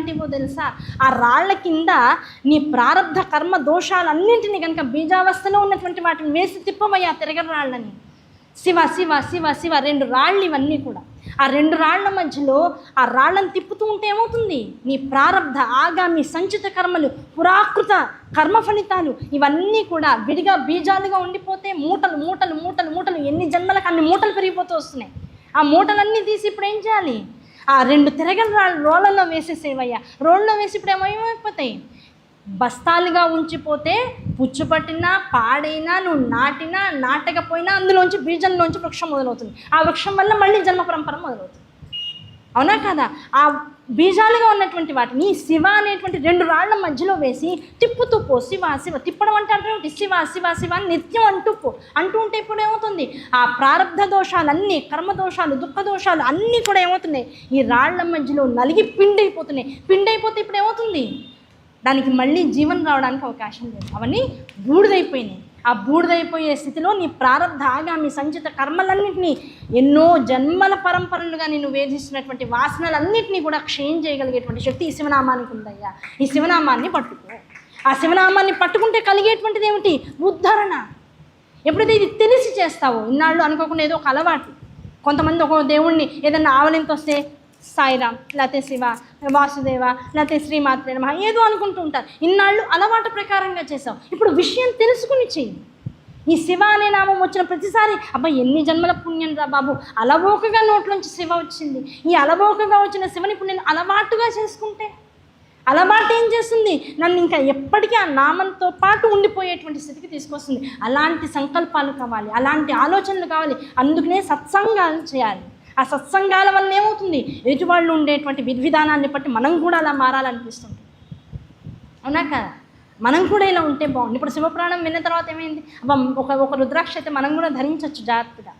ఏంటివో తెలుసా? ఆ రాళ్ళ కింద నీ ప్రారంధ కర్మ దోషాలన్నింటినీ కనుక బీజావస్థలో ఉన్నటువంటి వాటిని వేసి తిప్పమయ్యా తిరగని రాళ్ళని. శివ శివ శివ శివ రెండు రాళ్ళు ఇవన్నీ కూడా. ఆ రెండు రాళ్ళ మధ్యలో ఆ రాళ్ళను తిప్పుతూ ఉంటే ఏమవుతుంది? నీ ప్రారంధ ఆగామి సంచిత కర్మలు పురాకృత కర్మ ఫలితాలు ఇవన్నీ కూడా విడిగా బీజాలుగా ఉండిపోతే మూటలు మూటలు మూటలు మూటలు ఎన్ని జన్మలకు అన్ని మూటలు పెరిగిపోతూ వస్తున్నాయి. ఆ మూటలన్నీ తీసి ఇప్పుడు ఏం చేయాలి? ఆ రెండు తిరగని రాళ్ళు రోళ్ళలో వేసేసేవయ్యా. రోళ్ళలో వేసి ఇప్పుడు ఏమైపోతాయి? బస్తాలుగా ఉంచిపోతే పుచ్చుపట్టినా పాడైనా నువ్వు నాటినా నాటకపోయినా అందులోంచి బీజంలోంచి వృక్షం మొదలవుతుంది. ఆ వృక్షం వల్ల మళ్ళీ జన్మ పరంపర మొదలవుతుంది. అవునా కదా? ఆ బీజాలుగా ఉన్నటువంటి వాటిని శివ అనేటువంటి రెండు రాళ్ళ మధ్యలో వేసి తిప్పుతూ పో శివ శివ. తిప్పడం అంటారు శివ శివ శివ అని నిత్యం అంటూ పో. అంటూ ఉంటే ఇప్పుడు ఏమవుతుంది? ఆ ప్రారంధ దోషాలన్నీ కర్మ దోషాలు దుఃఖ దోషాలు అన్నీ కూడా ఏమవుతున్నాయి? ఈ రాళ్ళ మధ్యలో నలిగి పిండి అయిపోతున్నాయి పిండి అయిపోతే ఇప్పుడు ఏమవుతుంది? దానికి మళ్ళీ జీవనం రావడానికి అవకాశం లేదు. అవన్నీ బూడిదైపోయినాయి. ఆ బూడిదైపోయే స్థితిలో నీ ప్రారంధ ఆగామి సంచిత కర్మలన్నింటినీ ఎన్నో జన్మల పరంపరలుగా నేను వేధిస్తున్నటువంటి వాసనలన్నింటినీ కూడా క్షయం చేయగలిగేటువంటి శక్తి ఈ శివనామానికి ఉందయ్యా. ఈ శివనామాన్ని పట్టుకో. ఆ శివనామాన్ని పట్టుకుంటే కలిగేటువంటిది ఏమిటి? ఉద్ధరణ. ఎప్పుడైతే ఇది తెలిసి చేస్తావో ఇన్నాళ్ళు అనుకోకుండా ఏదో ఒక అలవాటు. కొంతమంది ఒక దేవుణ్ణి ఏదన్నా ఆవలింత వస్తే సాయిరామ్ లేకపోతే శివ వాసుదేవ లేకపోతే శ్రీమాత్రే నమ ఏదో అనుకుంటూ ఉంటారు. ఇన్నాళ్ళు అలవాటు ప్రకారంగా చేసావు ఇప్పుడు విషయం తెలుసుకుని చెయ్యి. ఈ శివ అనే నామం వచ్చిన ప్రతిసారి అబ్బా ఎన్ని జన్మల పుణ్యం రా బాబు. అలవోకగా నోట్లోంచి శివ వచ్చింది. ఈ అలవోకగా వచ్చిన శివని ఇప్పుడు నేను అలవాటుగా చేసుకుంటే? అలవాటు ఏం చేస్తుంది? నన్ను ఇంకా ఎప్పటికీ ఆ నామంతో పాటు ఉండిపోయేటువంటి స్థితికి తీసుకొస్తుంది. అలాంటి సంకల్పాలు కావాలి అలాంటి ఆలోచనలు కావాలి. అందుకనే సత్సంగాలు చేయాలి. ఆ సత్సంగాల వల్ల ఏమవుతుంది? ఎదుటివాళ్ళు ఉండేటువంటి విధి విధానాన్ని బట్టి మనం కూడా అలా మారాలనిపిస్తుంది. అవునా కదా మనం కూడా ఇలా ఉంటే బాగుంది ఇప్పుడు శివపురాణం విన్న తర్వాత ఏమైంది? ఒక ఒక రుద్రాక్ష అయితే మనం కూడా ధరించవచ్చు జాగ్రత్తగా.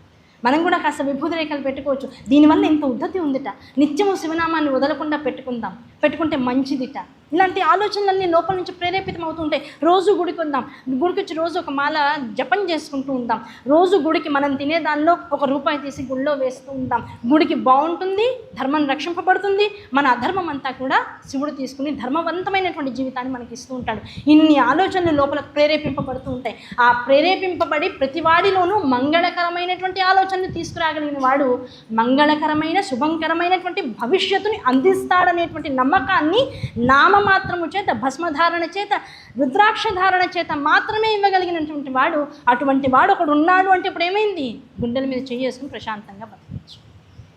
మనం కూడా కాస్త విభూతి రేఖలు పెట్టుకోవచ్చు. దీనివల్ల ఇంత ఉద్ధతి ఉందిట. నిత్యము శివనామాన్ని వదలకుండా పెట్టుకుందాం. పెట్టుకుంటే మంచిదిట. ఇలాంటి ఆలోచనలన్నీ లోపల నుంచి ప్రేరేపితం అవుతుంటాయి రోజు గుడికి వద్దాం గుడికి వచ్చి రోజు ఒక మాల జపం చేసుకుంటూ ఉంటాం. రోజు గుడికి మనం తినే దానిలో ఒక రూపాయి తీసి గుడిలో వేస్తూ ఉంటాం. గుడికి బాగుంటుంది ధర్మం రక్షింపబడుతుంది. మన అధర్మం అంతా కూడా శివుడు తీసుకుని ధర్మవంతమైనటువంటి జీవితాన్ని మనకి ఇస్తూ ఉంటాడు. ఇన్ని ఆలోచనలు లోపల ప్రేరేపింపబడుతూ ఉంటాయి. ఆ ప్రేరేపింపబడి ప్రతి వాడిలోనూ మంగళకరమైనటువంటి ఆలోచనలు తీసుకురాగలిగిన వాడు మంగళకరమైన శుభంకరమైనటువంటి భవిష్యత్తుని అందిస్తాడనేటువంటి నమ్మకాన్ని నామ నామమాత్రము చేత భస్మధారణ చేత రుద్రాక్ష ధారణ చేత మాత్రమే ఇవ్వగలిగినటువంటి వాడు అటువంటి వాడు ఒకడు ఉన్నాడు అంటే ఇప్పుడు ఏమైంది? గుండెల మీద చేసుకుని ప్రశాంతంగా బతకచ్చు.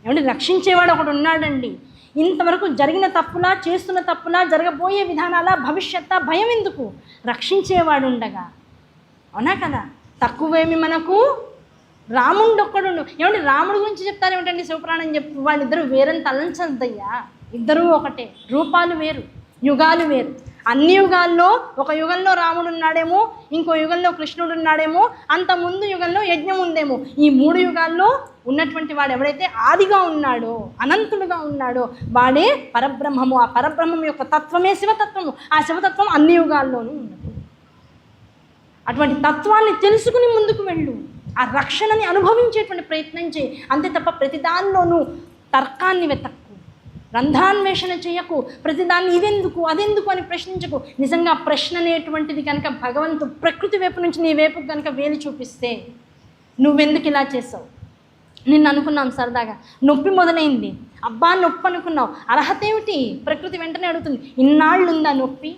ఏమంటే రక్షించేవాడు ఒకడు ఉన్నాడండి. ఇంతవరకు జరిగిన తప్పులా చేస్తున్న తప్పులా జరగబోయే విధానాల భవిష్యత్ భయం ఎందుకు? రక్షించేవాడు ఉండగా. అవునా కదా? తక్కువేమి మనకు? రాముడు ఒక్కడు ఏమంటే రాముడి గురించి చెప్తారు ఏమిటండి శివపురాణం చెప్పు వాళ్ళిద్దరూ వేరని తలంచద్దయ్యా ఇద్దరూ ఒకటే రూపాలు వేరు. యుగాలు వేరు. అన్ని యుగాల్లో ఒక యుగంలో రాముడు ఉన్నాడేమో ఇంకో యుగంలో కృష్ణుడు ఉన్నాడేమో అంత ముందు యుగంలో యజ్ఞం ఉందేమో. ఈ మూడు యుగాల్లో ఉన్నటువంటి వాడు ఎవడైతే ఆదిగా ఉన్నాడో అనంతుడుగా ఉన్నాడో వాడే పరబ్రహ్మము. ఆ పరబ్రహ్మం యొక్క తత్వమే శివతత్వము. ఆ శివతత్వం అన్ని యుగాల్లోనూ ఉన్నది. అటువంటి తత్వాన్ని తెలుసుకుని ముందుకు వెళ్ళు. ఆ రక్షణని అనుభవించేటువంటి ప్రయత్నం చేయి. అంతే తప్ప ప్రతి దానిలోనూ తర్కాన్ని వెతక రంధ్రాన్వేషణ చేయకు ప్రతిదాన్ని ఇదెందుకు అదెందుకు అని ప్రశ్నించకు. నిజంగా ప్రశ్న అనేటువంటిది కనుక భగవంతు ప్రకృతి వైపు నుంచి నీ వైపు కనుక వేలు చూపిస్తే నువ్వెందుకు ఇలా చేసావు? నిన్ను అనుకున్నాం సరదాగా. నొప్పి మొదలైంది. అబ్బా నొప్పి అనుకున్నావు. అర్హత ఏమిటి? ప్రకృతి వెంటనే అడుగుతుంది. ఇన్నాళ్ళు ఉందా నొప్పి?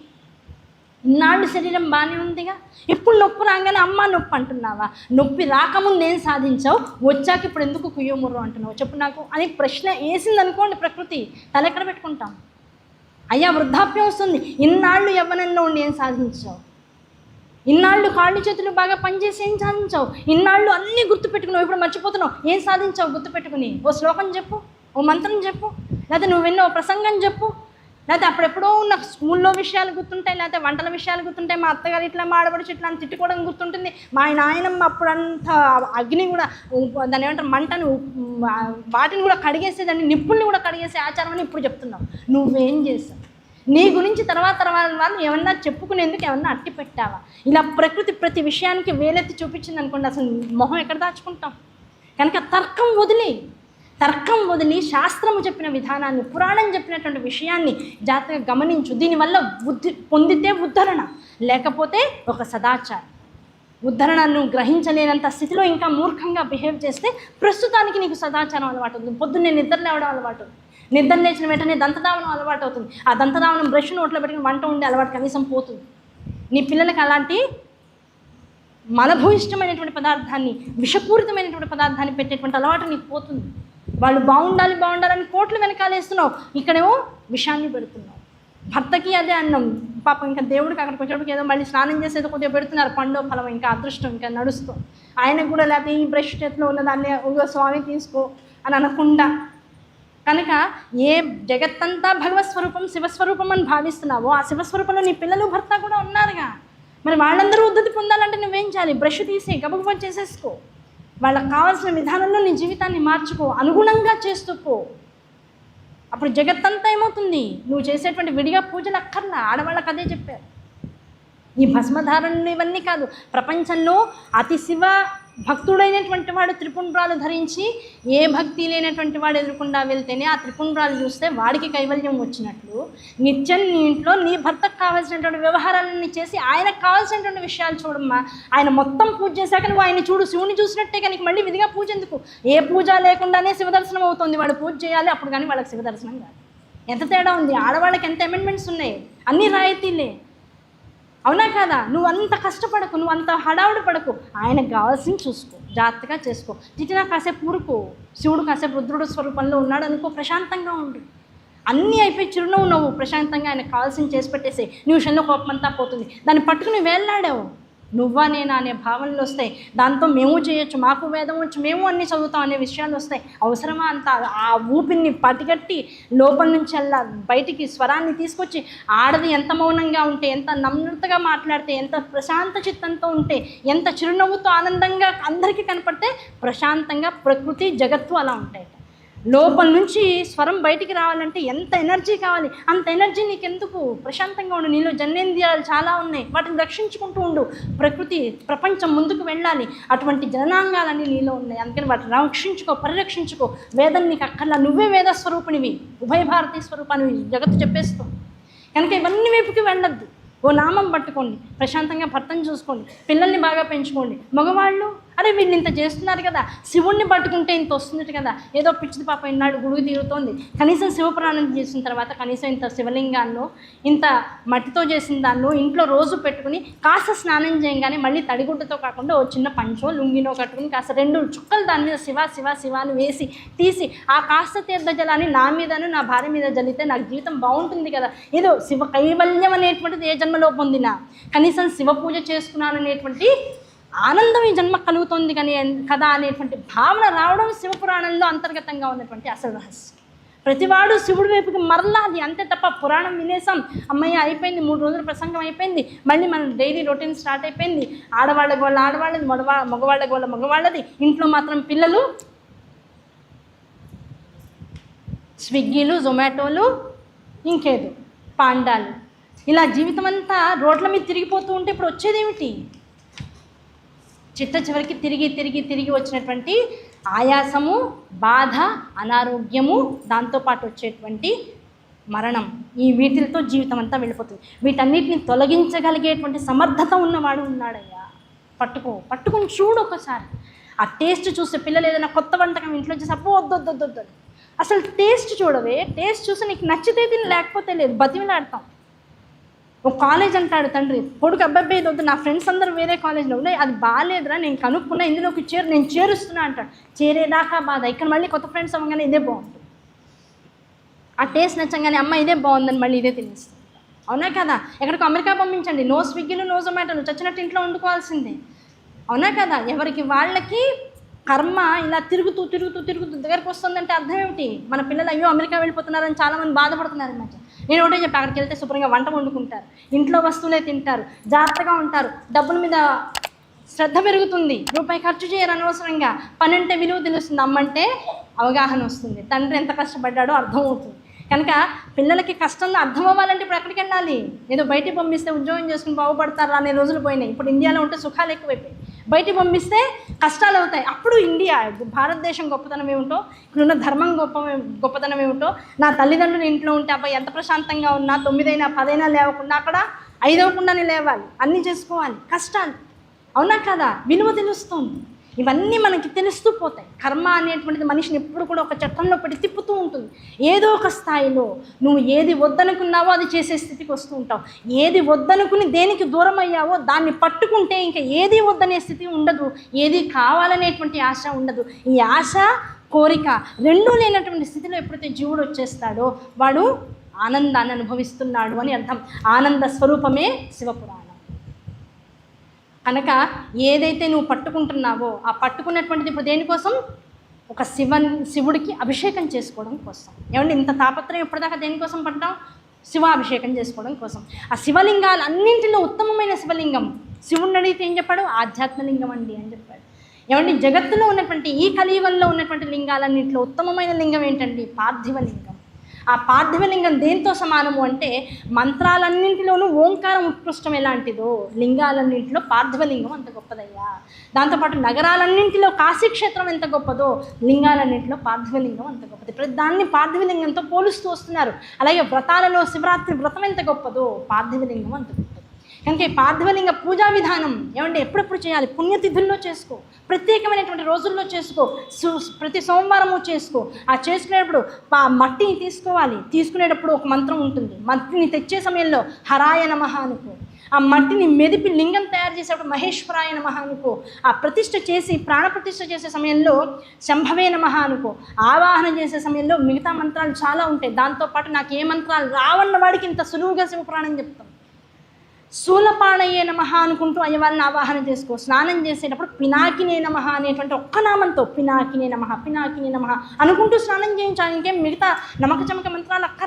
ఇన్నాళ్ళు శరీరం బాగానే ఉందిగా? ఇప్పుడు నొప్పి రాగానే అమ్మ నొప్పి అంటున్నావా? నొప్పి రాకముందు ఏం సాధించావు? వచ్చాక ఇప్పుడు ఎందుకు కుయ్యోముర్రు అంటున్నావు? చెప్పు నాకు. అని ప్రశ్న వేసిందనుకోండి ప్రకృతి. తల ఎక్కడ పెట్టుకుంటాం? అయ్యా వృద్ధాప్యం వస్తుంది. ఇన్నాళ్ళు యవ్వనంలో ఉండి ఏం సాధించావు? ఇన్నాళ్ళు కాళ్ళు చేతులు బాగా పనిచేసి ఏం సాధించావు? ఇన్నాళ్ళు అన్నీ గుర్తుపెట్టుకున్నావు. ఇప్పుడు మర్చిపోతున్నావు. ఏం సాధించావు గుర్తుపెట్టుకుని? ఓ శ్లోకం చెప్పు. ఓ మంత్రం చెప్పు. లేకపోతే నువ్వు విన్న ఓ ప్రసంగం చెప్పు. లేకపోతే అప్పుడెప్పుడో నాకు స్కూల్లో విషయాలు గుర్తుంటాయి లేకపోతే వంటల విషయాలు గుర్తుంటాయి. మా అత్తగారు ఇట్లా మా ఆడబడి ఇట్లా అని తిట్టుకోవడం గుర్తుంటుంది. మా నాయనమ్మ అప్పుడంతా అగ్ని కూడా దాని దాన్ని ఏమంటారు మంటను వాటిని కూడా కడిగేసేదాన్ని నిప్పుల్ని కూడా కడిగేసే ఆచారం అని ఇప్పుడు చెప్తున్నావు నువ్వేం చేసావు? నీ గురించి తర్వాత తర్వాత వాళ్ళు ఏమన్నా చెప్పుకునేందుకు ఏమన్నా అట్టి పెట్టావా? ఇలా ప్రకృతి ప్రతి విషయానికి వేలెత్తి చూపించింది అనుకోండి అసలు మొహం ఎక్కడ దాచుకుంటాం? కనుక తర్కం వదిలే తర్కం వదిలి శాస్త్రము చెప్పిన విధానాన్ని పురాణం చెప్పినటువంటి విషయాన్ని జాగ్రత్తగా గమనించు. దీనివల్ల ఉద్ధి పొందితే ఉద్ధరణ లేకపోతే ఒక సదాచారం. ఉద్ధరణను గ్రహించలేనంత స్థితిలో ఇంకా మూర్ఖంగా బిహేవ్ చేస్తే ప్రస్తుతానికి నీకు సదాచారం అలవాటు అవుతుంది. పొద్దున్నే నిద్ర లేవడం అలవాటు నిద్ర లేచిన వెంటనే దంతదావనం అలవాటు అవుతుంది. ఆ దంతదావనం బ్రష్ నోట్లో పెట్టుకుని వంట ఉండే అలవాటు కనీసం పోతుంది. నీ పిల్లలకి అలాంటి మలభూయిష్టమైనటువంటి పదార్థాన్ని విషపూరితమైనటువంటి పదార్థాన్ని పెట్టేటువంటి అలవాటు నీకు పోతుంది. వాళ్ళు బాగుండాలి బాగుండాలని కోట్లు వెనకాలేస్తున్నావు. ఇక్కడేమో విషాన్ని పెడుతున్నావు. భర్తకి అదే అన్నం. పాపం ఇంకా దేవుడికి అక్కడికి వచ్చేటప్పుడు ఏదో మళ్ళీ స్నానం చేసేది కొద్దిగా పెడుతున్నారు. పండో ఫలం ఇంకా అదృష్టం ఇంకా నడుస్తూ. ఆయనకు కూడా లేకపోతే ఈ బ్రష్ చేతిలో ఉన్నదాన్ని ఒక స్వామి తీసుకో అని అనకుండా. కనుక ఏ జగత్తంతా భగవత్ స్వరూపం శివస్వరూపం అని భావిస్తున్నావో ఆ శివస్వరూపంలో నీ పిల్లలు భర్త కూడా ఉన్నారుగా. మరి వాళ్ళందరూ ఉద్ధతి పొందాలంటే నువ్వేం చేయాలి? బ్రష్ తీసి గబగబ చేసేసుకో. వాళ్ళకి కావాల్సిన విధానంలో నీ జీవితాన్ని మార్చుకో అనుగుణంగా చేస్తూ పో. అప్పుడు జగత్తంతా ఏమవుతుంది? నువ్వు చేసేటువంటి విడిగా పూజలు అక్కర్లా. ఆడవాళ్ళకి అదే చెప్పారు. ఈ భస్మధారణలు ఇవన్నీ కాదు. ప్రపంచంలో అతి శివ భక్తుడైనటువంటి వాడు త్రిపుండ్రాలు ధరించి ఏ భక్తి లేనటువంటి వాడు ఎదురుకుండా వెళ్తేనే ఆ త్రిపుండ్రాలు చూస్తే వాడికి కైవల్యం వచ్చినట్లు. నిత్యం నీ ఇంట్లో నీ భర్తకు కావాల్సినటువంటి వ్యవహారాలన్నీ చేసి ఆయనకు కావాల్సినటువంటి విషయాలు చూడమ్మా. ఆయన మొత్తం పూజ చేశాక నువ్వు ఆయన చూడు శివుని చూసినట్టే కానీ మళ్ళీ విధిగా పూజ ఎందుకు? ఏ పూజ లేకుండానే శివదర్శనం అవుతుంది. వాడు పూజ చేయాలి అప్పుడు కానీ వాళ్ళకి శివదర్శనం కాదు. ఎంత తేడా ఉంది? ఆడవాళ్ళకి ఎంత అమెండ్మెంట్స్ ఉన్నాయి? అన్ని రాయితీలే. అవునా కదా? నువ్వు అంత కష్టపడకు నువ్వు అంత హడావుడి పడకు. ఆయనకు కావాల్సింది చూసుకో జాగ్రత్తగా చేసుకో. తిట్టినా కాసేపు ఊరుకో. శివుడు కాసేపు రుద్రుడు స్వరూపంలో ఉన్నాడు అనుకో ప్రశాంతంగా ఉండు. అన్నీ అయిపోయి చిరునవ్వు నవ్వు ప్రశాంతంగా ఆయనకు కావాల్సింది చేసి పెట్టేసి నీ విషయంలో కోపమంతా పోతుంది. దాన్ని పట్టుకుని వేలాడావు నువ్వా నేనా అనే భావనలు వస్తాయి. దాంతో మేము చేయొచ్చు మాకు వేదం వచ్చు మేము అన్నీ చదువుతాం అనే విషయాలు వస్తాయి. అవసరమా అంత? ఆ ఊపిరిని పటిగట్టి లోపల నుంచి అలా బయటికి స్వరాన్ని తీసుకొచ్చి ఆడది ఎంత మౌనంగా ఉంటే ఎంత నమ్రతగా మాట్లాడితే ఎంత ప్రశాంత చిత్తంతో ఉంటే ఎంత చిరునవ్వుతో ఆనందంగా అందరికీ కనపడితే ప్రశాంతంగా ప్రకృతి జగత్తు అలా ఉంటాయి. లోపల నుంచి స్వరం బయటికి రావాలంటే ఎంత ఎనర్జీ కావాలి? అంత ఎనర్జీ నీకు ఎందుకు ప్రశాంతంగా ఉండు నీలో జనేంద్రియాలు చాలా ఉన్నాయి. వాటిని రక్షించుకుంటూ ఉండు. ప్రకృతి ప్రపంచం ముందుకు వెళ్ళాలి. అటువంటి జననాంగాలన్నీ నీలో ఉన్నాయి. అందుకని వాటిని రక్షించుకో పరిరక్షించుకో. వేదం నీకు అక్కర్లా. నువ్వే వేద స్వరూపిణివి ఉభయ భారతీయ స్వరూపాన్ని జగత్తు చెప్పేస్తావు కనుక ఇవన్నీ వైపుకి వెళ్ళొద్దు. ఓ నామం పట్టుకోండి. ప్రశాంతంగా భర్తను చూసుకోండి. పిల్లల్ని బాగా పెంచుకోండి. మగవాళ్ళు అరే వీళ్ళు ఇంత చేస్తున్నారు కదా. శివుణ్ణి పట్టుకుంటే ఇంత వస్తుంది కదా. ఏదో పిచ్చిది పాప ఇన్నాడు గుడుగు తీరుతోంది. కనీసం శివపురాణం చేసిన తర్వాత కనీసం ఇంత శివలింగాన్నో ఇంత మట్టితో చేసిన దాన్నో ఇంట్లో రోజు పెట్టుకుని కాస్త స్నానం చేయగానే మళ్ళీ తడిగుడ్డతో కాకుండా ఓ చిన్న పంచో లుంగినో కట్టుకుని కాస్త రెండు చుక్కలు దాని మీద శివ శివ శివ అని వేసి తీసి ఆ కాస్త తీర్థ జలాన్ని నా మీదను నా భార్య మీద జల్లితే నాకు జీవితం బాగుంటుంది కదా. ఏదో శివ కైవల్యం అనేటువంటిది ఏ జన్మలో పొందినా కనీసం శివ పూజ చేసుకున్నాను అనేటువంటి ఆనందం ఈ జన్మ కలుగుతుంది కానీ కదా అనేటువంటి భావన రావడం శివపురాణంలో అంతర్గతంగా ఉన్నటువంటి అసలు రహస్యం. ప్రతివాడు శివుడి వైపుకి మరలాది అంతే తప్ప పురాణం వినేసాం అమ్మయ్య అయిపోయింది మూడు రోజుల ప్రసంగం అయిపోయింది. మళ్ళీ మన డైలీ రొటీన్ స్టార్ట్ అయిపోయింది. ఆడవాళ్ళ గోళ్ళ ఆడవాళ్ళది మగవా మగవాళ్ళ గోళ్ళ మగవాళ్ళది. ఇంట్లో మాత్రం పిల్లలు స్విగ్గీలు జొమాటోలు ఇంకేదో పాండాలు. ఇలా జీవితం అంతా రోడ్ల మీద తిరిగిపోతూ ఉంటే ఇప్పుడు వచ్చేదేమిటి? చిట్ట చివరికి తిరిగి తిరిగి తిరిగి వచ్చినటువంటి ఆయాసము బాధ అనారోగ్యము దాంతోపాటు వచ్చేటువంటి మరణం. ఈ వీటితో జీవితం అంతా వెళ్ళిపోతుంది. వీటన్నిటిని తొలగించగలిగేటువంటి సమర్థత ఉన్నవాడు ఉన్నాడయ్యా. పట్టుకో పట్టుకొని చూడు ఒకసారి. ఆ టేస్ట్ చూస్తే పిల్లలు ఏదైనా కొత్త వంటకం ఇంట్లో చేసి అప్పు వద్దు వద్దు వద్దు అసలు టేస్ట్ చూడవే. టేస్ట్ చూసి నీకు నచ్చితే తిని లేకపోతే లేదు. బతిమిలాడతాం. ఒక కాలేజ్ అంటాడు తండ్రి. కొడుకు అబ్బాయి వద్దు నా ఫ్రెండ్స్ అందరూ వేరే కాలేజ్లో ఉన్నాయి అది బాగాలేదురా నేను కనుక్కున్నా ఇందులోకి చేరు నేను చేరుస్తున్నా అంటాడు. చేరేదాకా బాధ. ఇక్కడ మళ్ళీ కొత్త ఫ్రెండ్స్ అవ్వగానే ఇదే బాగుంటుంది. ఆ టేస్ట్ నచ్చంగానే అమ్మ ఇదే బాగుందని మళ్ళీ ఇదే తినేస్తుంది. అవునా కదా? ఎక్కడికి అమెరికా పంపించండి. నో స్విగ్గీలు నో జొమాటోలు చచ్చినట్టు ఇంట్లో వండుకోవాల్సిందే. అవునా కదా? ఎవరికి వాళ్ళకి కర్మ ఇలా తిరుగుతూ తిరుగుతూ తిరుగుతూ దగ్గరికి వస్తుందంటే అర్థం ఏమిటి? మన పిల్లలు అయ్యో అమెరికా వెళ్ళిపోతున్నారని చాలామంది బాధపడుతున్నారు ఈ మధ్య. నేను ఒకటే చెప్పి అక్కడికి వెళ్తే శుభ్రంగా వంట వండుకుంటారు. ఇంట్లో వస్తువులే తింటారు. జాగ్రత్తగా ఉంటారు. డబ్బుల మీద శ్రద్ధ పెరుగుతుంది. రూపాయి ఖర్చు చేయరు అనవసరంగా. పని అంటే విలువ తెలుస్తుంది. అమ్మంటే అవగాహన వస్తుంది. తండ్రి ఎంత కష్టపడ్డాడో అర్థమవుతుంది. కనుక పిల్లలకి కష్టంలో అర్థం అవ్వాలంటే ఇప్పుడు ఎక్కడికి వెళ్ళాలి? ఏదో బయటికి పంపిస్తే ఉద్యోగం చేసుకుని బాగుపడతారా అనే రోజులు పోయినాయి. ఇప్పుడు ఇండియాలో ఉంటే సుఖాలు ఎక్కువైపోయాయి బయటికి పంపిస్తే కష్టాలు అవుతాయి. అప్పుడు ఇండియా భారతదేశం గొప్పతనం ఏమిటో ఇక్కడున్న ధర్మం గొప్ప గొప్పతనం ఏమిటో నా తల్లిదండ్రులు ఇంట్లో ఉంటే అబ్బాయి ఎంత ప్రశాంతంగా ఉన్నా తొమ్మిదైనా పదైనా లేవకుండా అక్కడ ఐదవకుండానే లేవాలి. అన్నీ చేసుకోవాలి. కష్టాలు. అవునా కదా? విలువ తెలుస్తుంది. ఇవన్నీ మనకి తెలుస్తూ పోతాయి. కర్మ అనేటువంటిది మనిషిని ఎప్పుడు కూడా ఒక చట్టంలో పెట్టి తిప్పుతూ ఉంటుంది. ఏదో ఒక స్థాయిలో నువ్వు ఏది వద్దనుకున్నావో అది చేసే స్థితికి వస్తూ ఉంటావు. ఏది వద్దనుకుని దేనికి దూరం అయ్యావో దాన్ని పట్టుకుంటే ఇంకా ఏది వద్దనే స్థితి ఉండదు. ఏది కావాలనేటువంటి ఆశ ఉండదు. ఈ ఆశ కోరిక రెండూ లేనటువంటి స్థితిలో ఎప్పుడైతే జీవుడు వచ్చేస్తాడో వాడు ఆనందాన్ని అనుభవిస్తున్నాడు అని అర్థం. ఆనంద స్వరూపమే శివపురాణం. కనుక ఏదైతే నువ్వు పట్టుకుంటున్నావో ఆ పట్టుకున్నటువంటిది ఇప్పుడు దేనికోసం ఒక శివన్ శివుడికి అభిషేకం చేసుకోవడం కోసం. ఏమంటే ఇంత తాపత్రయం ఎప్పటిదాకా దేనికోసం పడ్డాం? శివాభిషేకం చేసుకోవడం కోసం. ఆ శివలింగాలు అన్నింటిలో ఉత్తమమైన శివలింగం. శివుణ్ణి అడిగితే ఏం చెప్పాడు? ఆధ్యాత్మలింగం అండి అని చెప్పాడు. ఏమంటే జగత్తులో ఉన్నటువంటి ఈ కలియుగంలో ఉన్నటువంటి లింగాలన్నింటిలో ఉత్తమమైన లింగం ఏంటండి? పార్థివ లింగం. ఆ పార్థివలింగం దేంతో సమానము అంటే మంత్రాలన్నింటిలోనూ ఓంకారం ఉత్కృష్టం ఎలాంటిదో? లింగాలన్నింటిలో పార్థివలింగం అంత గొప్పదయ్యా. దాంతోపాటు నగరాలన్నింటిలో కాశీక్షేత్రం ఎంత గొప్పదో? లింగాలన్నింటిలో పార్థివలింగం అంత గొప్పది. ప్రతి దాన్ని పార్థివలింగంతో పోలుస్తూ వస్తున్నారు. అలాగే వ్రతాలలో శివరాత్రి వ్రతం ఎంత గొప్పదో? పార్థివలింగం అంత గొప్పది. కనుక ఈ పూజా విధానం ఏమంటే ఎప్పుడెప్పుడు చేయాలి? పుణ్యతిథుల్లో చేసుకో. ప్రత్యేకమైనటువంటి రోజుల్లో చేసుకో. సు- ప్రతి సోమవారము చేసుకో. ఆ చేసుకునేటప్పుడు పా మట్టిని తీసుకోవాలి. తీసుకునేటప్పుడు ఒక మంత్రం ఉంటుంది. మట్టిని తెచ్చే సమయంలో హరాయ నమహ అనుకో. ఆ మట్టిని మెదిపి లింగం తయారు చేసేటప్పుడు మహేశ్వరాయ నమః అనుకో. ఆ ప్రతిష్ఠ చేసి ప్రాణప్రతిష్ఠ చేసే సమయంలో శంభవే నమః అనుకో. ఆవాహన చేసే సమయంలో మిగతా మంత్రాలు చాలా ఉంటాయి. దాంతోపాటు నాకు ఏ మంత్రాలు రావన్న వాడికి ఇంత సులువుగా శివపురాణం చెప్తాం. శూలపాణయ్యే నమ అనుకుంటూ అయ్యవారిని ఆవాహన చేసుకో. స్నానం చేసేటప్పుడు పినాకినే నమ అనేటువంటి ఒక్క నామంతో పినాకినే నమః పినాకినే నమః అనుకుంటూ స్నానం చేయించాలి. ఇంకేం మిగతా నమక చమక మంత్రాలు అక్కర్